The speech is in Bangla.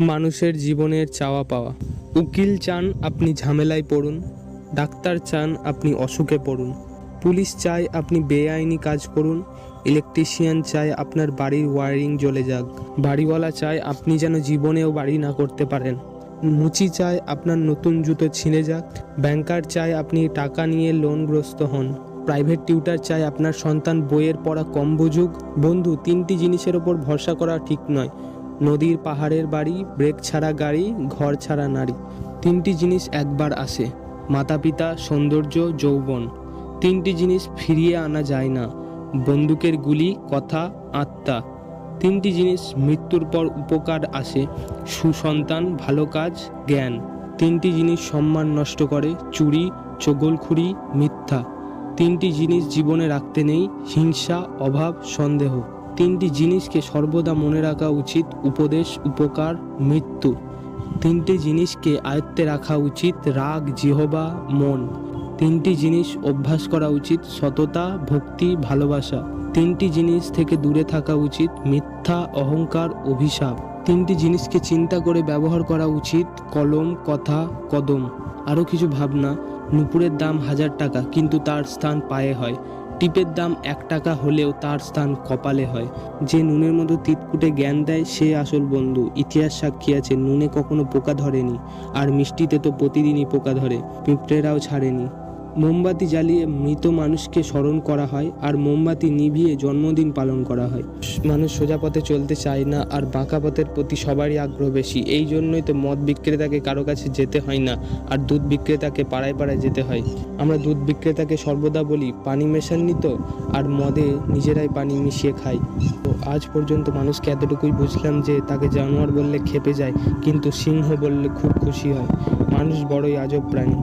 মানুষের জীবনের চাওয়া পাওয়া। উকিল চান আপনি ঝামেলায় পড়ুন, ডাক্তার চান আপনি অসুখে পড়ুন। পুলিশ চায় আপনি বেআইনি কাজ করুন, ইলেকট্রিশিয়ান চায় আপনার বাড়ির ওয়ারিং জ্বলে যাক। বাড়িওয়ালা চায় আপনি যেন জীবনেও বাড়ি না করতে পারেন। মুচি চায় আপনার নতুন জুতো ছিঁড়ে যাক। ব্যাংকার চায় আপনি টাকা নিয়ে লোনগ্রস্ত হন। প্রাইভেট টিউটার চায় আপনার সন্তান বইয়ের পড়া কম বুঝুক। বন্ধু, তিনটি জিনিসের ওপর ভরসা করা ঠিক নয়। নদীর পাহাড়ের বাড়ি, ব্রেক ছাড়া গাড়ি, ঘর ছাড়া নারী। তিনটি জিনিস একবার আসে মাতা পিতা সৌন্দর্য, যৌবন। তিনটি জিনিস ফিরিয়ে আনা যায় না, বন্দুকের গুলি, কথা, আত্মা। তিনটি জিনিস মৃত্যুর পর উপকার আসে, সুসন্তান, ভালো কাজ, জ্ঞান। তিনটি জিনিস সম্মান নষ্ট করে, চুরি, চগলখুরি, মিথ্যা। তিনটি জিনিস জীবনে রাখতে নেই, হিংসা, অভাব, সন্দেহ। তিনটি জিনিসকে সর্বদা মনে রাখা উচিত, উপদেশ, উপকার, মৃত্যু। তিনটি জিনিসকে আয়ত্তে রাখা উচিত, রাগ, জিহবা, মন। তিনটি জিনিস অভ্যাস করা উচিত, সততা, ভক্তি, ভালোবাসা। তিনটি জিনিস থেকে দূরে থাকা উচিত, মিথ্যা, অহংকার, অভিশাপ। তিনটি জিনিসকে চিন্তা করে ব্যবহার করা উচিত, কলম, কথা, কদম। আরও কিছু ভাবনা, নুপুরের দাম হাজার টাকা, কিন্তু তার স্থান পায়ে হয়। টিপের দাম এক টাকা হলেও তার স্থান কপালে হয়। যে নুনের মতো তিতকুটে জ্ঞান দেয়, সে আসল বন্ধু। ইতিহাস সাক্ষী আছে, নুনে কখনো পোকা ধরেনি। আর মিষ্টিতে তো প্রতিদিনই পোকা ধরে, পিঁপড়েরাও ছাড়েনি। মোমবাতি জ্বালিয়ে মৃত মানুষকে স্মরণ করা হয় আর মোমবাতি নিভিয়ে জন্মদিন পালন করা হয়। মানুষ সোজা পথে চলতে চায় না আর বাঁকা পথের প্রতি সবারই আগ্রহ বেশি। এই জন্যই তো মদ বিক্রেতাকে কারও কাছে যেতে হয় না আর দুধ বিক্রেতাকে পাড়ায় পাড়ায় যেতে হয়। আমরা দুধ বিক্রেতাকে সর্বদা বলি, পানি মেশাননি তো? আর মদে নিজেরাই পানি মিশিয়ে খাই তো আজ পর্যন্ত মানুষকে এতটুকুই বুঝলাম যে তাকে জানোয়ার বললে খেপে যায়, কিন্তু সিংহ বললে খুব খুশি হয়। মানুষ বড়ই আজব প্রাণী।